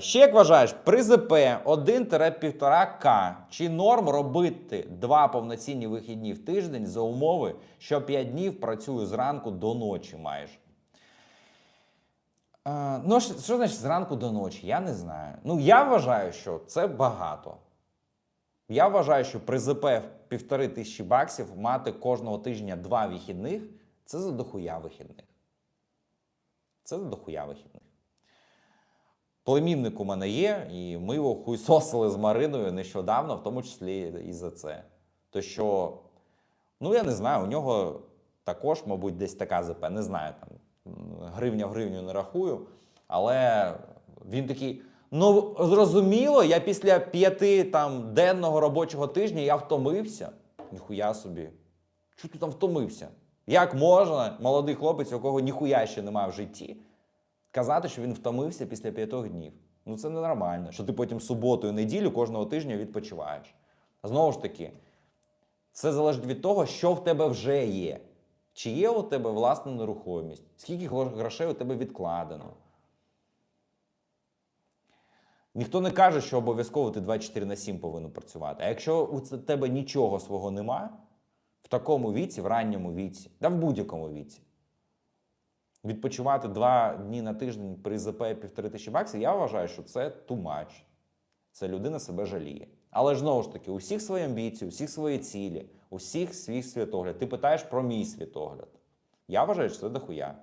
Ще як вважаєш, при ЗП 1-1,5К чи норм робити два повноцінні вихідні в тиждень за умови, що 5 днів працюю зранку до ночі майже? А, ну, що, що значить зранку до ночі? Я не знаю. Ну, я вважаю, що це багато. Я вважаю, що при ЗП півтори тисячі баксів мати кожного тижня два вихідних це за дохуя вихідних. Це за дохуя вихідних. Племінник у мене є, і ми його хуйсосили з Мариною нещодавно, в тому числі і за це. То що, ну я не знаю, у нього також, мабуть, десь така ЗП, не знаю, там гривня в гривню не рахую, але він такий. Ну, зрозуміло, я після п'яти там денного робочого тижня я втомився. Ніхуя собі. Чого ти там втомився? Як можна, молодий хлопець, у якого ніхуя ще немає в житті, казати, що він втомився після п'ятьох днів. Ну це ненормально, що ти потім суботу і неділю кожного тижня відпочиваєш. Знову ж таки, це залежить від того, що в тебе вже є. Чи є у тебе власна нерухомість, скільки грошей у тебе відкладено. Ніхто не каже, що обов'язково ти 24 на 7 повинен працювати. А якщо у тебе нічого свого нема, в такому віці, в ранньому віці, та в будь-якому віці, відпочивати два дні на тиждень при ЗП півтори тисячі баксів, я вважаю, що це тумач. Це людина себе жаліє. Але ж знову ж таки, у всіх свої амбіції, у всіх свої цілі, у всіх свій світогляд. Ти питаєш про мій світогляд. Я вважаю, що це дохуя.